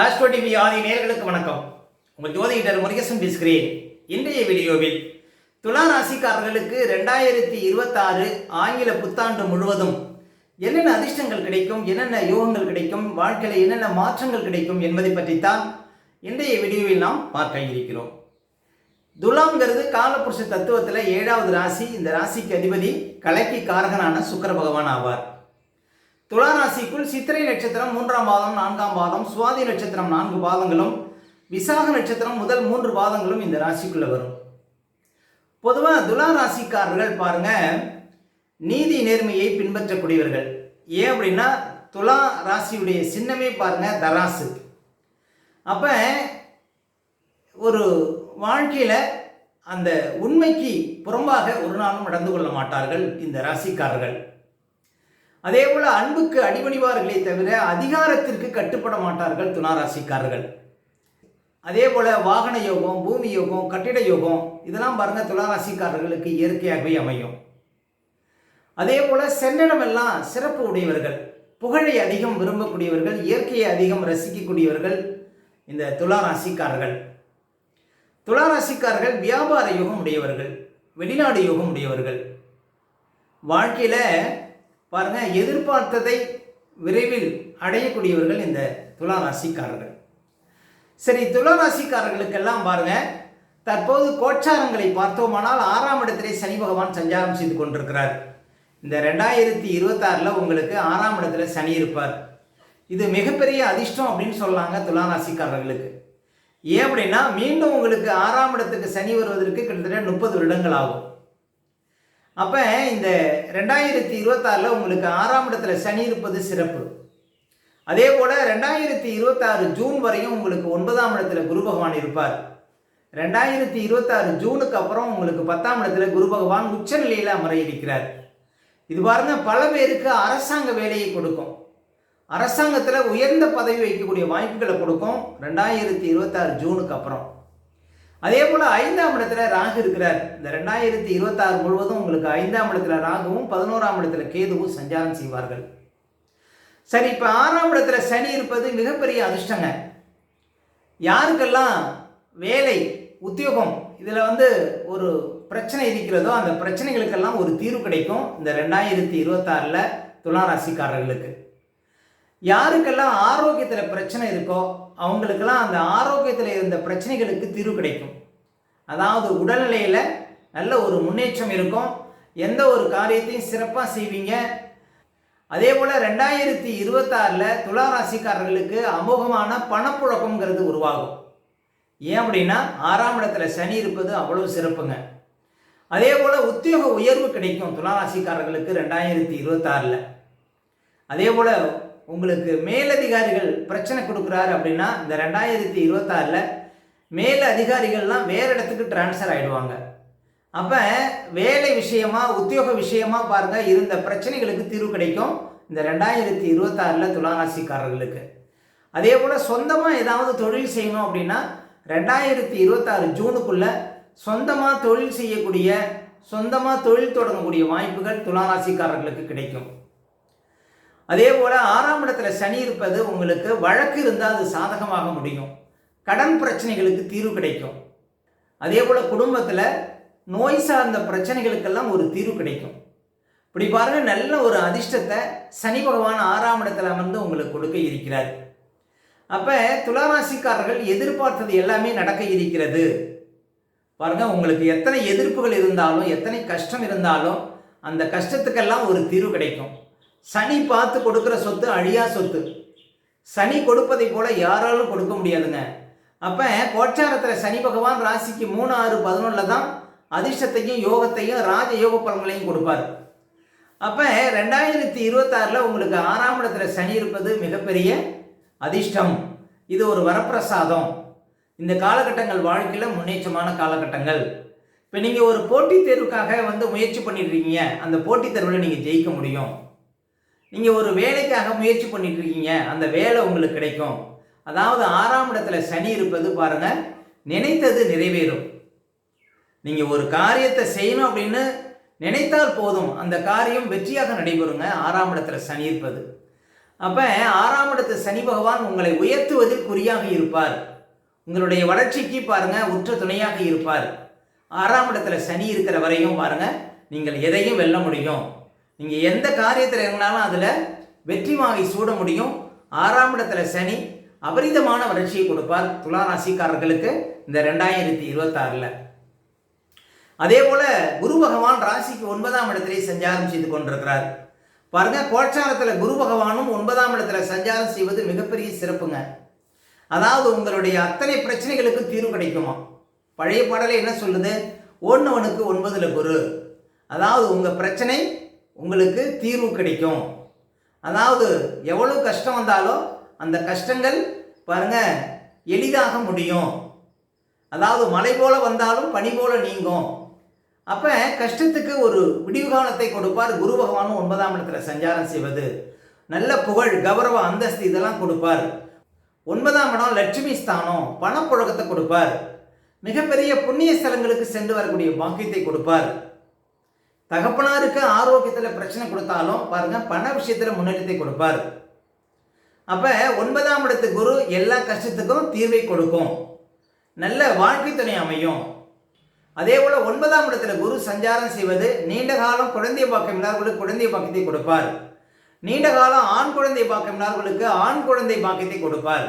Astro TV ஆதி நேர்களுக்கு வணக்கம். உங்கள் ஜோதிடர் முருகேசன் பேசுகிறேன். இன்றைய வீடியோவில் துலா ராசிக்காரர்களுக்கு ரெண்டாயிரத்தி இருபத்தாறு ஆங்கில புத்தாண்டு முழுவதும் என்னென்ன அதிர்ஷ்டங்கள் கிடைக்கும் என்னென்ன யோகங்கள் கிடைக்கும் வாழ்க்கையில் என்னென்ன மாற்றங்கள் கிடைக்கும் என்பதை பற்றித்தான் இன்றைய வீடியோவில் நாம் பார்க்க இருக்கிறோம். துலாம்ங்கிறது காலபுருஷ தத்துவத்தில் ஏழாவது ராசி. இந்த ராசிக்கு அதிபதி கலைக்கு காரகனான சுக்கர பகவான் ஆவார். துலா ராசிக்குள் சித்திரை நட்சத்திரம் மூன்றாம் பாதம் நான்காம் பாதம் சுவாதி நட்சத்திரம் நான்கு பாதங்களும் விசாக நட்சத்திரம் முதல் மூன்று பாதங்களும் இந்த ராசிக்குள்ளே வரும். பொதுவாக துலா ராசிக்காரர்கள் பாருங்க நீதி நேர்மையை பின்பற்றக்கூடியவர்கள். ஏன் அப்படின்னா துலா ராசியுடைய சின்னமே பாருங்க தராசு. அப்போ ஒரு வாழ்க்கையில் அந்த உண்மைக்கு புறம்பாக ஒரு நாளும் நடந்து கொள்ள மாட்டார்கள் இந்த ராசிக்காரர்கள். அதே போல அன்புக்கு அடிபணிவார்களே தவிர அதிகாரத்திற்கு கட்டுப்பட மாட்டார்கள் துளாராசிக்காரர்கள். அதே போல வாகன யோகம் பூமி யோகம் கட்டிட யோகம் இதெல்லாம் பாருங்க துளாராசிக்காரர்களுக்கு இயற்கையாகவே அமையும். அதே போல சென்னிடமெல்லாம் சிறப்பு உடையவர்கள் புகழை அதிகம் விரும்பக்கூடியவர்கள் இயற்கையை அதிகம் ரசிக்கக்கூடியவர்கள் இந்த துளாராசிக்காரர்கள். துளாராசிக்காரர்கள் வியாபார யோகம் உடையவர்கள் வெளிநாடு யோகம் உடையவர்கள். வாழ்க்கையில பாருங்க எதிர்பார்த்ததை விரைவில் அடையக்கூடியவர்கள் இந்த துலா ராசிக்காரர்கள் சரி துலா ராசிக்காரர்களுக்கெல்லாம் பாருங்க தற்போது கோச்சாரங்களை பார்த்தோமானால் ஆறாம் இடத்திலே சனி பகவான் சஞ்சாரம் செய்து கொண்டிருக்கிறார். இந்த ரெண்டாயிரத்தி இருபத்தாறில் உங்களுக்கு ஆறாம் இடத்துல சனி இருப்பார். இது மிகப்பெரிய அதிர்ஷ்டம் அப்படின்னு சொல்லலாங்க துலா ராசிக்காரர்களுக்கு ஏன் அப்படின்னா மீண்டும் உங்களுக்கு ஆறாம் இடத்துக்கு சனி வருவதற்கு கிட்டத்தட்ட முப்பது வருடங்கள் ஆகும். அப்போ இந்த ரெண்டாயிரத்தி இருபத்தாறில் உங்களுக்கு ஆறாம் இடத்துல சனி இருப்பது சிறப்பு. அதே போல் ரெண்டாயிரத்தி இருபத்தாறு ஜூன் வரையும் உங்களுக்கு ஒன்பதாம் இடத்துல குரு பகவான் இருப்பார். ரெண்டாயிரத்தி இருபத்தாறு ஜூனுக்கு அப்புறம் உங்களுக்கு பத்தாம் இடத்துல குரு பகவான் உச்சநிலையில் அமர இருக்கிறார் இது பாருங்க பல பேருக்கு அரசாங்க வேலையை கொடுக்கும். அரசாங்கத்தில் உயர்ந்த பதவி வைக்கக்கூடிய வாய்ப்புகளை கொடுக்கும் ரெண்டாயிரத்தி இருபத்தாறு ஜூனுக்கு அப்புறம். அதே போல் ஐந்தாம் இடத்துல ராகு இருக்கிறார். இந்த ரெண்டாயிரத்தி இருபத்தாறு முழுவதும் உங்களுக்கு ஐந்தாம் இடத்துல ராகுவும் பதினோராம் இடத்துல கேதுவும் சஞ்சாரம் செய்வார்கள். சரி இப்போ ஆறாம் இடத்துல சனி இருப்பது மிகப்பெரிய அதிர்ஷ்டங்க. யாருக்கெல்லாம் வேலை உத்தியோகம் இதில் வந்து ஒரு பிரச்சனை இருக்கிறதோ அந்த பிரச்சனைகளுக்கெல்லாம் ஒரு தீர்வு கிடைக்கும் இந்த ரெண்டாயிரத்தி இருபத்தாறில் துளாராசிக்காரர்களுக்கு யாருக்கெல்லாம் ஆரோக்கியத்தில் பிரச்சனை இருக்கோ அவங்களுக்கெல்லாம் அந்த ஆரோக்கியத்தில் இருந்த பிரச்சனைகளுக்கு தீர்வு கிடைக்கும். அதாவது உடல்நிலையில் நல்ல ஒரு முன்னேற்றம் இருக்கும். எந்த ஒரு காரியத்தையும் சிறப்பாக செய்வீங்க. அதே போல் ரெண்டாயிரத்தி இருபத்தாறில் துலா ராசிக்காரர்களுக்கு அமோகமான பணப்புழக்கம்ங்கிறது உருவாகும். ஏன் அப்படின்னா ஆறாம் இடத்துல சனி இருப்பது அவ்வளவு சிறப்புங்க. அதே போல் உத்தியோக உயர்வு கிடைக்கும் துலா ராசிக்காரர்களுக்கு ரெண்டாயிரத்தி இருபத்தாறில். அதே போல் உங்களுக்கு மேலதிகாரிகள் பிரச்சனை கொடுக்குறாரு அப்படின்னா இந்த ரெண்டாயிரத்தி இருபத்தாறில் மேல் அதிகாரிகள்லாம் வேறு இடத்துக்கு டிரான்ஸ்ஃபர் ஆகிடுவாங்க அப்போ வேலை விஷயமா உத்தியோக விஷயமா பாருங்க இருந்த பிரச்சனைகளுக்கு தீர்வு கிடைக்கும் இந்த ரெண்டாயிரத்தி இருபத்தாறில் துலாராசிக்காரர்களுக்கு அதே போல் சொந்தமாக ஏதாவது தொழில் செய்யணும் அப்படின்னா ரெண்டாயிரத்தி இருபத்தாறு ஜூனுக்குள்ளே சொந்தமாக தொழில் செய்யக்கூடிய சொந்தமாக தொழில் தொடங்கக்கூடிய வாய்ப்புகள் துலாராசிக்காரர்களுக்கு கிடைக்கும். அதே போல் ஆறாம் இடத்துல சனி இருப்பது உங்களுக்கு வழக்கு இருந்தால் அது சாதகமாக முடியும். கடன் பிரச்சனைகளுக்கு தீர்வு கிடைக்கும். அதே போல் குடும்பத்தில் நோய் சார்ந்த பிரச்சனைகளுக்கெல்லாம் ஒரு தீர்வு கிடைக்கும். இப்படி பாருங்க நல்ல ஒரு அதிர்ஷ்டத்தை சனி பகவான் ஆறாம் இடத்துல அமர்ந்து உங்களுக்கு கொடுக்க இருக்கிறார். அப்போ துளாராசிக்காரர்கள் எதிர்பார்த்தது எல்லாமே நடக்க இருக்கிறது. பாருங்க உங்களுக்கு எத்தனை எதிர்ப்புகள் இருந்தாலும் எத்தனை கஷ்டம் இருந்தாலும் அந்த கஷ்டத்துக்கெல்லாம் ஒரு தீர்வு கிடைக்கும். சனி பார்த்து கொடுக்குற சொத்து அழியா சொத்து. சனி கொடுப்பதை போல யாராலும் கொடுக்க முடியாதுங்க. அப்போ கோச்சாரத்தில் சனி பகவான் ராசிக்கு மூணு ஆறு பதினொன்றில் தான் அதிர்ஷ்டத்தையும் யோகத்தையும் ராஜ யோக பலன்களையும் கொடுப்பார். அப்போ ரெண்டாயிரத்தி இருபத்தாறில் உங்களுக்கு ஆறாம் இடத்துல சனி இருப்பது மிகப்பெரிய அதிர்ஷ்டம். இது ஒரு வரப்பிரசாதம். இந்த காலகட்டங்கள் வாழ்க்கையில் முன்னேற்றமான காலகட்டங்கள். இப்போ நீங்கள் ஒரு போட்டித் தேர்வுக்காக வந்து முயற்சி பண்ணிடுறீங்க அந்த போட்டித் தேர்வில் நீங்கள் ஜெயிக்க முடியும். நீங்கள் ஒரு வேலைக்காக முயற்சி பண்ணிட்டு இருக்கீங்க அந்த வேலை உங்களுக்கு கிடைக்கும். அதாவது ஆறாம் இடத்துல சனி இருப்பது பாருங்க நினைத்தது நிறைவேறும். நீங்கள் ஒரு காரியத்தை செய்யணும் அப்படின்னு நினைத்தால் போதும். அந்த காரியம் வெற்றியாக நடைபெறுங்க. ஆறாம் இடத்துல சனி இருப்பது. அப்போ ஆறாம் இடத்து சனி பகவான் உங்களை உயர்த்துவதில் குறியாக இருப்பார். உங்களுடைய வளர்ச்சிக்கு பாருங்க உற்ற துணையாக இருப்பார். ஆறாம் இடத்துல சனி இருக்கிற வரையும் பாருங்க நீங்கள் எதையும் வெல்ல முடியும். நீங்கள் எந்த காரியத்தில் இருந்தாலும் அதில் வெற்றி வாகை சூட முடியும். ஆறாம் இடத்துல சனி அபரிதமான வளர்ச்சியை கொடுப்பார் துலா ராசிக்காரர்களுக்கு இந்த ரெண்டாயிரத்தி இருபத்தாறில். அதே போல குரு பகவான் ராசிக்கு ஒன்பதாம் இடத்திலே சஞ்சாரம் செய்து கொண்டிருக்கிறார். பாருங்க கோட்சாரத்தில் குரு பகவானும் ஒன்பதாம் இடத்துல சஞ்சாரம் செய்வது மிகப்பெரிய சிறப்புங்க. அதாவது உங்களுடைய அத்தனை பிரச்சனைகளுக்கும் தீர்வு கிடைக்குமா? பழைய பாடலை என்ன சொல்லுது? ஒன்னவனுக்கு ஒன்பதில் குரு. அதாவது உங்கள் பிரச்சனை உங்களுக்கு தீர்வு கிடைக்கும். அதாவது எவ்வளோ கஷ்டம் வந்தாலும் அந்த கஷ்டங்கள் பாருங்க எளிதாக முடியும். அதாவது மலை போல வந்தாலும் பனி போல நீங்கும். அப்போ கஷ்டத்துக்கு ஒரு விடிவு காலத்தை கொடுப்பார் குரு பகவானும் ஒன்பதாம் இடத்துல சஞ்சாரம் செய்வது. நல்ல புகழ் கௌரவ அந்தஸ்து இதெல்லாம் கொடுப்பார். ஒன்பதாம் இடம் லட்சுமி ஸ்தானம் பணப்புழக்கத்தை கொடுப்பார். மிகப்பெரிய புண்ணிய ஸ்தலங்களுக்கு சென்று வரக்கூடிய பாக்கியத்தை கொடுப்பார். தகப்பனாருக்கு ஆரோக்கியத்தில் பிரச்சனை கொடுத்தாலும் பாருங்க பண விஷயத்தில் முன்னேற்றத்தை கொடுப்பார். அப்போ ஒன்பதாம் இடத்து குரு எல்லா கஷ்டத்துக்கும் தீர்வை கொடுக்கும். நல்ல வாழ்க்கை துணை அமையும். அதே போல் ஒன்பதாம் இடத்துல குரு சஞ்சாரம் செய்வது நீண்ட காலம் குழந்தை பாக்கம் இல்லாதவர்களுக்கு குழந்தை பாக்கியத்தை கொடுப்பார். நீண்ட காலம் ஆண் குழந்தை பாக்கம் இல்லாதவர்களுக்கு ஆண் குழந்தை பாக்கியத்தை கொடுப்பார்.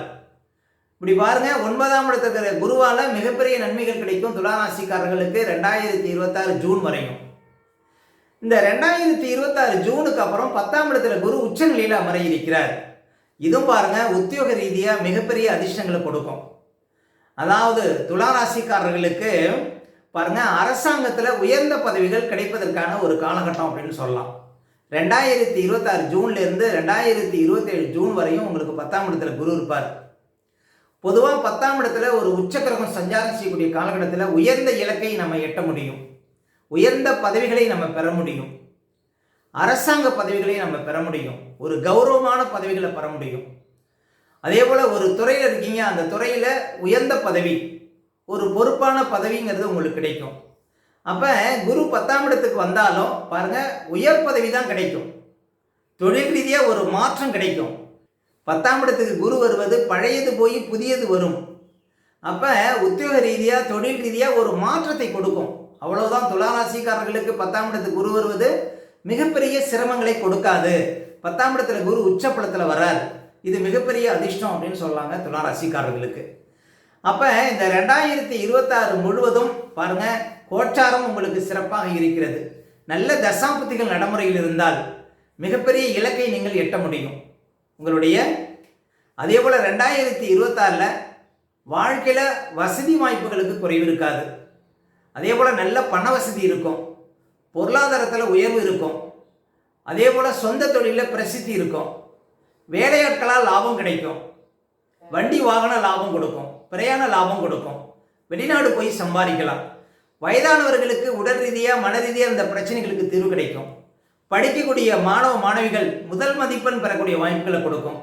இப்படி பாருங்க ஒன்பதாம் இடத்துல குருவால மிகப்பெரிய நன்மைகள் கிடைக்கும். துலாராசிக்காரர்களுக்கு ரெண்டாயிரத்தி இருபத்தாறு ஜூன் வரையும். இந்த ரெண்டாயிரத்தி இருபத்தாறு ஜூனுக்கு அப்புறம் பத்தாம் இடத்துல குரு உச்ச நிலையில் அமர இருக்கிறார். இதுவும் பாருங்க உத்தியோக ரீதியாக மிகப்பெரிய அதிர்ஷ்டங்களை கொடுக்கும். அதாவது துளாராசிக்காரர்களுக்கு பாருங்க அரசாங்கத்தில் உயர்ந்த பதவிகள் கிடைப்பதற்கான ஒரு காலகட்டம் அப்படின்னு சொல்லலாம். ரெண்டாயிரத்தி இருபத்தாறு ஜூன்லேருந்து ரெண்டாயிரத்தி இருபத்தேழு ஜூன் வரையும் உங்களுக்கு பத்தாம் இடத்துல குரு இருப்பார். பொதுவாக பத்தாம் இடத்துல ஒரு உச்சக்கிரகம் சஞ்சாரம் செய்யக்கூடிய காலகட்டத்தில் உயர்ந்த இலக்கை நம்ம எட்ட முடியும். உயர்ந்த பதவிகளை நம்ம பெற முடியும். அரசாங்க பதவிகளை நம்ம பெற முடியும். ஒரு கௌரவமான பதவிகளை பெற முடியும். அதே போல் ஒரு துறையில் இருக்கீங்க அந்த துறையில் உயர்ந்த பதவி ஒரு பொறுப்பான பதவிங்கிறது உங்களுக்கு கிடைக்கும். அப்போ குரு பத்தாம் இடத்துக்கு வந்தாலும் பாருங்கள் உயர் பதவி தான் கிடைக்கும். தொழில் ரீதியாக ஒரு மாற்றம் கிடைக்கும். பத்தாம் இடத்துக்கு குரு வருவது பழையது போய் புதியது வரும். அப்போ உத்தியோக ரீதியாக தொழில் ரீதியாக ஒரு மாற்றத்தை கொடுக்கும். அவ்வளவுதான் துளாராசிக்காரர்களுக்கு பத்தாம் இடத்துக்கு குரு வருவது மிகப்பெரிய சிரமங்களை கொடுக்காது. பத்தாம் இடத்துல குரு உச்சப்படத்தில் வர்றார். இது மிகப்பெரிய அதிர்ஷ்டம் அப்படின்னு சொல்கிறாங்க துளாராசிக்காரர்களுக்கு. அப்போ இந்த ரெண்டாயிரத்தி இருபத்தாறு முழுவதும் பாருங்க கோச்சாரம் உங்களுக்கு சிறப்பாக இருக்கிறது. நல்ல தசாபுத்திகள் நடைமுறையில் இருந்தால் மிகப்பெரிய இலக்கை நீங்கள் எட்ட முடியும். உங்களுடைய அதே போல் ரெண்டாயிரத்தி இருபத்தாறில் வாழ்க்கையில் வசதி வாய்ப்புகளுக்கு குறைவு இருக்காது. அதே போல் நல்ல பண வசதி இருக்கும். பொருளாதாரத்தில் உயர்வு இருக்கும். அதே போல் சொந்த தொழிலில் பிரசித்தி இருக்கும். வேலையாட்களால் லாபம் கிடைக்கும். வண்டி வாகன லாபம் கொடுக்கும். பிரயாண லாபம் கொடுக்கும். வெளிநாடு போய் சம்பாதிக்கலாம். வயதானவர்களுக்கு உடல் ரீதியாக மன ரீதியாக இந்த பிரச்சனைகளுக்கு தீர்வு கிடைக்கும். படிக்கக்கூடிய மாணவ மாணவிகள் முதல் மதிப்பெண் பெறக்கூடிய வாய்ப்புகளை கொடுக்கும்.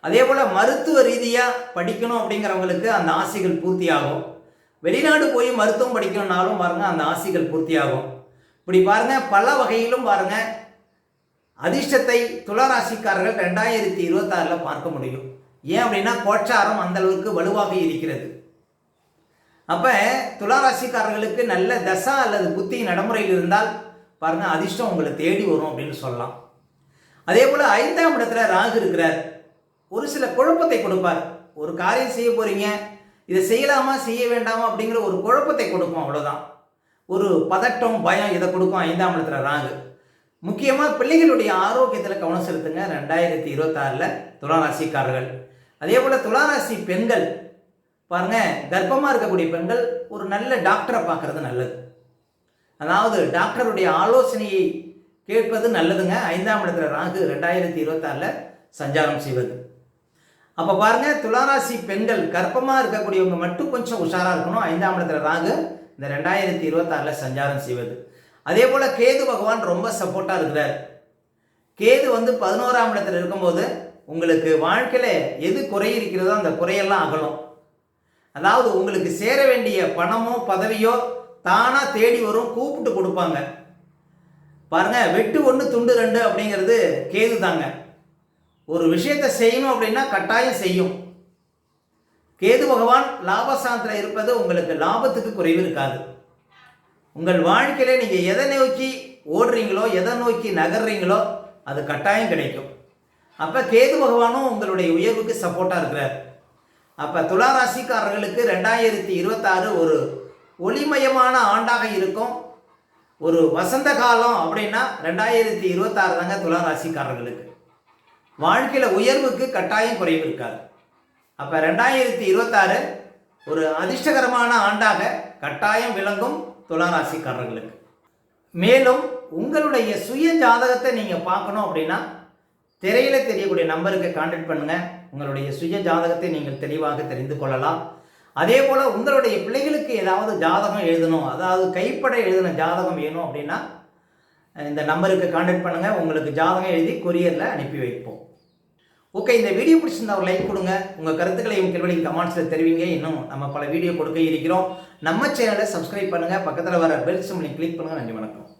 அதே போல் மருத்துவ ரீதியாக படிக்கணும் அப்படிங்கிறவங்களுக்கு அந்த ஆசைகள் பூர்த்தியாகும். வெளிநாடு போய் மருத்துவம் படிக்கணும்னாலும் பாருங்கள் அந்த ஆசைகள் பூர்த்தியாகும். இப்படி பாருங்கள் பல வகையிலும் பாருங்கள் அதிர்ஷ்டத்தை துளராசிக்காரர்கள் ரெண்டாயிரத்தி இருபத்தாறில் பார்க்க முடியும். ஏன் அப்படின்னா கோச்சாரம் அந்த அளவுக்கு வலுவாக இருக்கிறது. அப்போ துளாராசிக்காரர்களுக்கு நல்ல தசா அல்லது புத்தி நடைமுறையில் இருந்தால் பாருங்க அதிர்ஷ்டம் உங்களை தேடி வரும் அப்படின்னு சொல்லலாம். அதே போல் ஐந்தாம் இடத்துல ராகு இருக்கிறார். ஒரு சில குழப்பத்தை கொடுப்பார். ஒரு காரியம் செய்ய போறீங்க இதை செய்யலாமா செய்ய வேண்டாமா அப்படிங்கிற ஒரு குழப்பத்தை கொடுக்கும் அவ்வளோதான் ஒரு பதட்டம் பயம் இதை கொடுக்கும் ஐந்தாம் இடத்துல ராகு. முக்கியமாக பிள்ளைகளுடைய ஆரோக்கியத்தில் கவனம் செலுத்துங்க. ரெண்டாயிரத்தி இருபத்தாறில் துளாராசிக்காரர்கள். அதே போல் துளாராசி பெண்கள். பாருங்கள் கர்ப்பமாக இருக்கக்கூடிய பெண்கள் ஒரு நல்ல டாக்டரை பார்க்குறது நல்லது. அதாவது டாக்டருடைய ஆலோசனையை கேட்பது நல்லதுங்க. ஐந்தாம் இடத்துல ராகு ரெண்டாயிரத்தி இருபத்தாறில் சஞ்சாரம் செய்வது. அப்போ பாருங்க துளாராசி பெண்கள் கர்ப்பமாக இருக்கக்கூடியவங்க மட்டும் கொஞ்சம் உஷாராக இருக்கணும். ஐந்தாம் இடத்துல ராகு இந்த ரெண்டாயிரத்தி இருபத்தாறில் சஞ்சாரம் செய்வது. அதே போல் கேது பகவான் ரொம்ப சப்போர்ட்டாக இருக்கிறார். கேது வந்து பதினோராம் இடத்துல இருக்கும்போது உங்களுக்கு வாழ்க்கையில் எது குறை இருக்கிறதோ அந்த குறையெல்லாம் அகலும். அதாவது உங்களுக்கு சேர வேண்டிய பணமோ பதவியோ தானாக தேடி வரும் கூப்பிட்டு கொடுப்பாங்க. பாருங்க வெட்டு ஒன்று துண்டு ரெண்டு அப்படிங்கிறது கேது தாங்க ஒரு விஷயத்தை செய்யணும் அப்படின்னா கட்டாயம் செய்யும். கேது பகவான் லாபசாந்தில் இருப்பது உங்களுக்கு லாபத்துக்கு குறைவு இருக்காது. உங்கள் வாழ்க்கையில் நீங்கள் எதை நோக்கி ஓடுறீங்களோ எதை நோக்கி நகர்றீங்களோ அது கட்டாயம் கிடைக்கும். அப்போ கேது பகவானும் உங்களுடைய உயர்வுக்கு சப்போர்ட்டாக இருக்கிறார். அப்போ துலா ராசிக்காரர்களுக்கு ரெண்டாயிரத்தி இருபத்தாறு ஒரு ஒளிமயமான ஆண்டாக இருக்கும். ஒரு வசந்த காலம் அப்படின்னா ரெண்டாயிரத்தி இருபத்தாறு தாங்க துலா ராசிக்காரர்களுக்கு வாழ்க்கையில் உயர்வுக்கு கட்டாயம் குறைவு இருக்காது. அப்போ ரெண்டாயிரத்தி இருபத்தாறு ஒரு அதிர்ஷ்டகரமான ஆண்டாக கட்டாயம் விளங்கும் துளாராசிக்காரர்களுக்கு. மேலும் உங்களுடைய சுய ஜாதகத்தை நீங்கள் பார்க்கணும் அப்படின்னா திரையில் தெரியக்கூடிய நம்பருக்கு கான்டாக்ட் பண்ணுங்கள் உங்களுடைய சுய ஜாதகத்தை நீங்கள் தெளிவாக தெரிந்து கொள்ளலாம். அதே போல் உங்களுடைய பிள்ளைகளுக்கு ஏதாவது ஜாதகம் எழுதணும் அதாவது கைப்பட எழுதின ஜாதகம் வேணும் அப்படின்னா இந்த நம்பருக்கு காண்டாக்ட் பண்ணுங்கள் உங்களுக்கு ஜாதகம் எழுதி கொரியரில் அனுப்பி வைப்போம். ஓகே இந்த வீடியோ பிடிச்சிருந்தா ஒரு லைக் கொடுங்க. உங்கள் கருத்துக்களையும் கேள்வியும் கமெண்ட்ஸில் தெரிவிங்க. இன்னும் நம்ம பல வீடியோ கொடுக்க இருக்கிறோம். நம்ம சேனலை சப்ஸ்கிரைப் பண்ணுங்கள் பக்கத்தில் வர பெல் சிம்லையும் கிளிக் பண்ணுங்கள் நன்றி வணக்கம்.